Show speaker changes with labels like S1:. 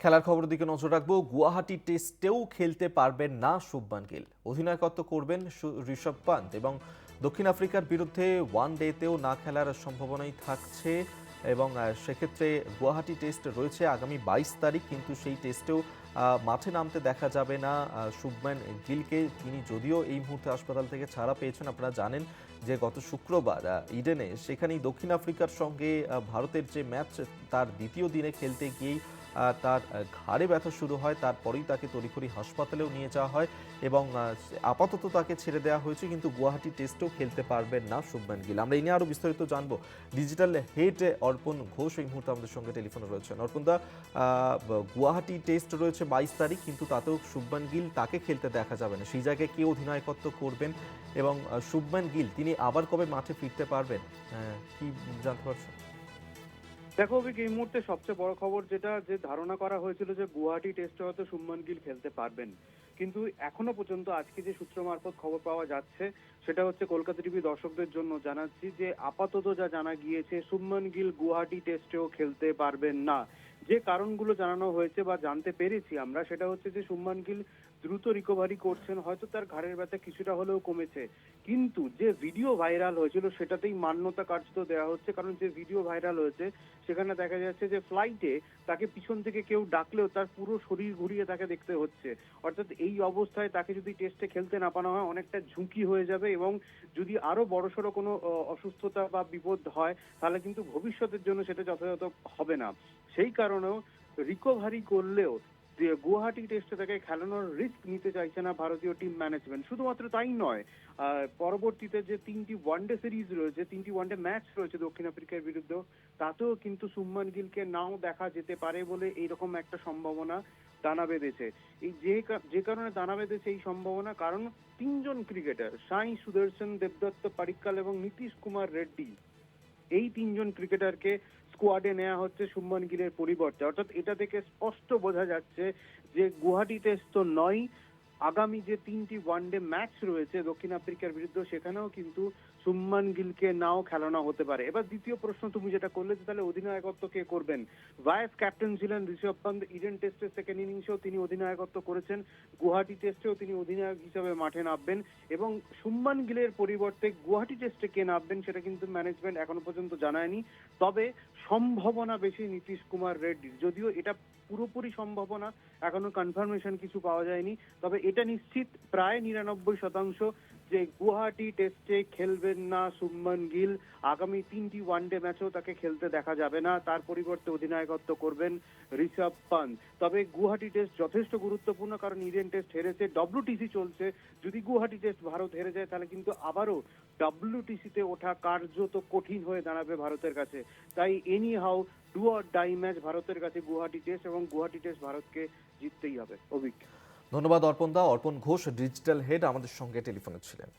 S1: খেলার খবর দিকে নজর রাখব। গুয়াহাটি টেস্টেও খেলতে পারবেন না শুভমান গিল। অধিনায়কত্ব করবেন ঋষভ পান্ত এবং দক্ষিণ আফ্রিকার বিরুদ্ধে ওয়ান ডেতেও না খেলার সম্ভাবনাই থাকছে এবং সেক্ষেত্রে গুয়াহাটি টেস্ট রয়েছে আগামী বাইশ তারিখ কিন্তু সেই টেস্টেও মাঠে নামতে দেখা যাবে না আহ, শুভমান গিলকে। তিনি যদিও এই মুহূর্তে হাসপাতাল থেকে ছাড়া পেয়েছেন আপনারা জানেন যে গত শুক্রবার ইডেনে সেখানেই দক্ষিণ আফ্রিকার সঙ্গে ভারতের যে ম্যাচ তার দ্বিতীয় দিনে খেলতে গিয়েই তার ঘাড়ে ব্যথা শুরু হয়, তারপরেই তাকে তড়িঘড়ি হাসপাতালেও নিয়ে যাওয়া হয় এবং আপাতত তাকে ছেড়ে দেওয়া হয়েছে, কিন্তু গুয়াহাটি টেস্টেও খেলতে পারবেন না শুভমান গিল। আমরা এই নিয়ে আরও বিস্তারিত জানব। ডিজিটাল হেড অর্পণ ঘোষ এই মুহূর্তে আমাদের সঙ্গে টেলিফোনে রয়েছেন। অর্পণ দা গুয়াহাটি টেস্ট রয়েছে বাইশ তারিখ, কিন্তু তাতেও শুভমান গিল তাকে খেলতে দেখা যাবে না। সেই জায়গায় কে অধিনায়কত্ব করবেন এবং শুভমান গিল, তিনি আবার কবে মাঠে ফিরতে পারবেন? কি জানতে পারছেন?
S2: দেখো অভিক, এই মুহূর্তে সবচেয়ে বড় খবর যেটা, যে ধারণা করা হয়েছিল যে গুয়াহাটি টেস্টে হয়তো শুভমান গিল খেলতে পারবেন। কিন্তু এখনও পর্যন্ত আজকে যে সূত্র মারফত খবর পাওয়া যাচ্ছে, সেটা হচ্ছে কলকাতা টিভি দর্শকদের জন্য জানাচ্ছি যে আপাতত যা জানা গিয়েছে, শুভমান গিল গুয়াহাটি টেস্টেও খেলতে পারবেন না। যে কারণগুলো জানানো হয়েছে বা জানতে পেরেছি আমরা, সেটা হচ্ছে যে শুভমান গিল দ্রুত রিকভারি করছেন, হয়তো তার ঘাড়ের ব্যথা কিছুটা হলেও কমেছে। কিন্তু যে ভিডিও ভাইরাল হয়েছিল, সেটাতেই মান্যতা কার্যত দেওয়া হচ্ছে। কারণ যে ভিডিও ভাইরাল হয়েছে, সেখানে দেখা যাচ্ছে যে ফ্লাইটে তাকে পিছন থেকে কেউ ডাকলেও তার পুরো শরীর ঘুরিয়ে তাকে দেখতে হচ্ছে। অর্থাৎ এই অবস্থায় তাকে যদি টেস্টে খেলতে না পানো হয়, অনেকটা ঝুঁকি হয়ে যাবে এবং যদি আরও বড়সড় কোনো অসুস্থতা বা বিপদ হয়, তাহলে কিন্তু ভবিষ্যতের জন্য সেটা যথাযথ হবে না। সেই কারণেও রিকভারি করলেও গুয়াহাটি টেস্টে তাকে খেলানোর রিস্ক নিতে চাইছে না ভারতীয় টিম ম্যানেজমেন্ট শুধুমাত্র তাই নয় পরবর্তীতে যে তিনটি ওয়ানডে সিরিজ রয়েছে, তিনটি ওয়ানডে ম্যাচ রয়েছে দক্ষিণ আফ্রিকার বিরুদ্ধে, তাতেও কিন্তু সুম্মান গিলকে নাও দেখা যেতে পারে বলে এইরকম একটা সম্ভাবনা দানা বেঁধেছে। এই যে যে কারণে দানা বেঁধেছে এই সম্ভাবনা কারণ তিনজন ক্রিকেটার সাই সুদর্শন দেবদত্ত পারিক্কাল এবং নীতিশ কুমার রেড্ডি। এই তিনজন ক্রিকেটারকে স্কোয়াডে নেওয়া হচ্ছে শুভমান গিলের পরিবর্তে। অর্থাৎ এটা থেকে স্পষ্ট বোঝা যাচ্ছে যে গুয়াহাটি টেস্ট তো নয় আগামী যে তিনটি ওয়ানডে ম্যাচ রয়েছে দক্ষিণ আফ্রিকার বিরুদ্ধে সেখানেও কিন্তু সুম্মান গিলকে নাও খেলানো হতে পারে। এবার দ্বিতীয় প্রশ্ন তুমি যেটা করলে যে তাহলে অধিনায়কত্ব কে করবেন? ভাইস ক্যাপ্টেন ছিলেন ঋষভ পান্ত ইডেন টেস্টের সেকেন্ড ইনিংসেও তিনি অধিনায়কত্ব করেছেন, গুয়াহাটি টেস্টেও তিনি অধিনায়ক হিসেবে মাঠে নামবেন এবং সুম্মান গিলের পরিবর্তে গুয়াহাটি টেস্টে কে নামবেন সেটা কিন্তু ম্যানেজমেন্ট এখনও পর্যন্ত জানায়নি। তবে সম্ভাবনা বেশি নীতিশ কুমার রেড্ডির যদিও এটা পুরোপুরি সম্ভাবনা, এখনও কনফার্মেশন কিছু পাওয়া যায়নি। তবে এটা নিশ্চিত, প্রায় নিরানব্বই শতাংশ যে গুয়াহাটি টেস্টে খেলবেন না শুভমান গিল। আগামী তিনটি ওয়ানডে ম্যাচেও তাকে খেলতে দেখা যাবে না। তার পরিবর্তে অধিনায়কত্ব করবেন ঋষভ পান্ত। তবে গুয়াহাটি টেস্ট যথেষ্ট গুরুত্বপূর্ণ, কারণ ইডেন টেস্ট হেরেছে ডব্লিউটিসি চলছে। যদি গুয়াহাটি টেস্ট ভারত হেরে যায়, তাহলে কিন্তু আবারও ডব্লিউটিসিতে ওঠা কার্যত কঠিন হয়ে দাঁড়াবে ভারতের কাছে। তাই anyhow do or die match ভারতের কাছে গুয়াহাটি টেস্ট এবং গুয়াহাটি টেস্ট ভারতকে জিততেই হবে। অভিজ্ঞ।
S1: ধন্যবাদ অর্পণ দা। অর্পণ ঘোষ ডিজিটাল হেড আমাদের সঙ্গে টেলিফোনে ছিলেন।